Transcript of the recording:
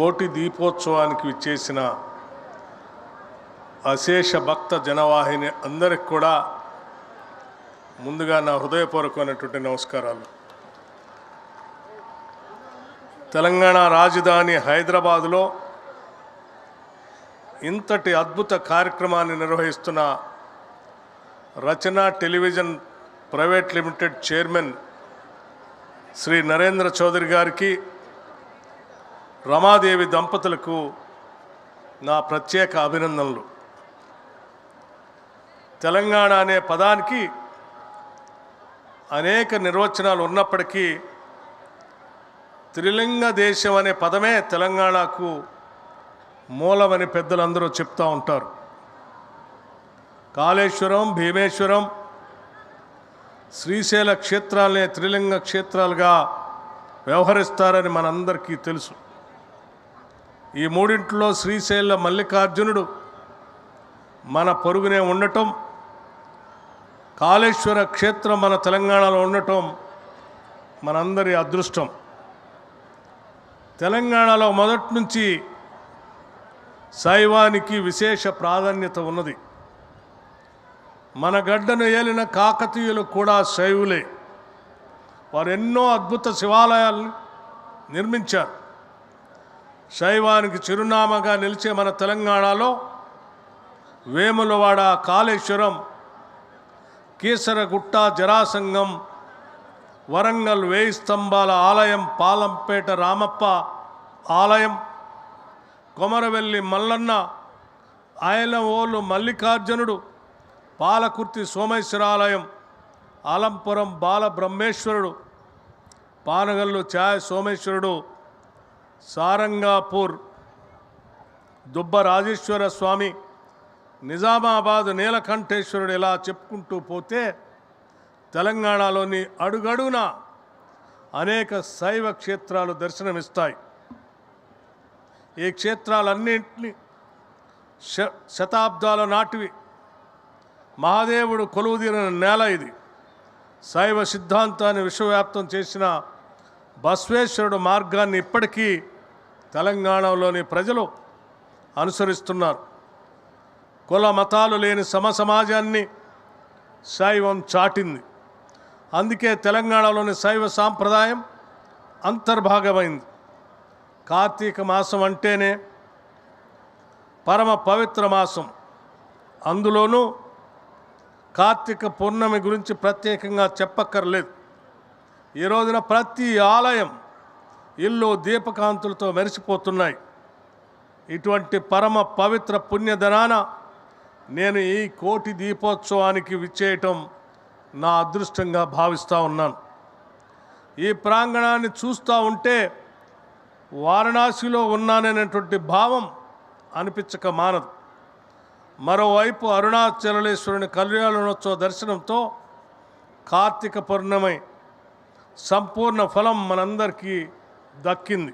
కోటి దీపోత్సవానికి విచ్చేసిన అశేష భక్త జనవాహిని అందరికి కూడా ముందుగా నా హృదయపూర్వకమైనటువంటి నమస్కారాలు. తెలంగాణ రాజధాని హైదరాబాదులో ఇంతటి అద్భుత కార్యక్రమాన్ని నిర్వహిస్తున్న Rachana television private limited chairman Shri Narendra Chaudhary గారికి రమాదేవి దంపతులకు నా ప్రత్యేక అభినందనలు. తెలంగాణ అనే పదానికి అనేక నిర్వచనాలు ఉన్నప్పటికీ త్రిలింగ దేశం అనే పదమే తెలంగాణకు మూలమని పెద్దలందరూ చెప్తూ ఉంటారు. కాళేశ్వరం భీమేశ్వరం శ్రీశైల క్షేత్రాలనే త్రిలింగ క్షేత్రాలుగా వ్యవహరిస్తారని మనందరికీ తెలుసు. ఈ మూడింటిలో శ్రీశైల మల్లికార్జునుడు మన పొరుగునే ఉండటం కాళేశ్వర క్షేత్రం మన తెలంగాణలో ఉండటం మనందరి అదృష్టం. తెలంగాణలో మొదటి నుంచి శైవానికి విశేష ప్రాధాన్యత ఉన్నది. మన గడ్డను ఏలిన కాకతీయులు కూడా శైవులే. వారు ఎన్నో అద్భుత శివాలయాలను నిర్మించారు. శైవానికి చిరునామాగా నిలిచే మన తెలంగాణలో వేములవాడ కాళేశ్వరం కీసరగుట్ట జరాసంగం వరంగల్ వేయి స్తంభాల ఆలయం పాలంపేట రామప్ప ఆలయం కొమరవెల్లి మల్లన్న ఆయనవోలు మల్లికార్జునుడు పాలకుర్తి సోమేశ్వరాలయం ఆలంపురం బాలబ్రహ్మేశ్వరుడు పానగల్లు ఛాయ సోమేశ్వరుడు సారంగాపూర్ దుబ్బ రాజేశ్వర స్వామి నిజామాబాద్ నీలకంఠేశ్వరుడు ఇలా చెప్పుకుంటూ పోతే తెలంగాణలోని అడుగడుగున అనేక శైవ క్షేత్రాలు దర్శనమిస్తాయి. ఈ క్షేత్రాలన్నింటినీ శ శతాబ్దాల నాటివి. మహాదేవుడు కొలువుదీరిన నేల ఇది. శైవ సిద్ధాంతాన్ని విశ్వవ్యాప్తం చేసిన బసవేశ్వరుడు మార్గాన్ని ఇప్పటికీ తెలంగాణలోని ప్రజలు అనుసరిస్తున్నారు. కుల మతాలు లేని సమ సమాజాన్ని శైవం చాటింది. అందుకే తెలంగాణలోని శైవ సాంప్రదాయం అంతర్భాగమైంది. కార్తీక మాసం అంటేనే పరమ పవిత్ర మాసం. అందులోనూ కార్తీక పౌర్ణమి గురించి ప్రత్యేకంగా చెప్పక్కర్లేదు. ఈ రోజున ప్రతి ఆలయం ఇల్లు దీపకాంతులతో మెరిసిపోతున్నాయి. ఇటువంటి పరమ పవిత్ర పుణ్యధనాన నేను ఈ కోటి దీపోత్సవానికి విచ్చేయటం నా అదృష్టంగా భావిస్తూ ఉన్నాను. ఈ ప్రాంగణాన్ని చూస్తూ ఉంటే వారణాసిలో ఉన్నాననేటువంటి భావం అనిపించక మానదు. మరోవైపు అరుణాచలేశ్వరుని కళ్యాణోత్సవ దర్శనంతో కార్తీక పౌర్ణమి సంపూర్ణ ఫలం మనందరికీ దక్కింది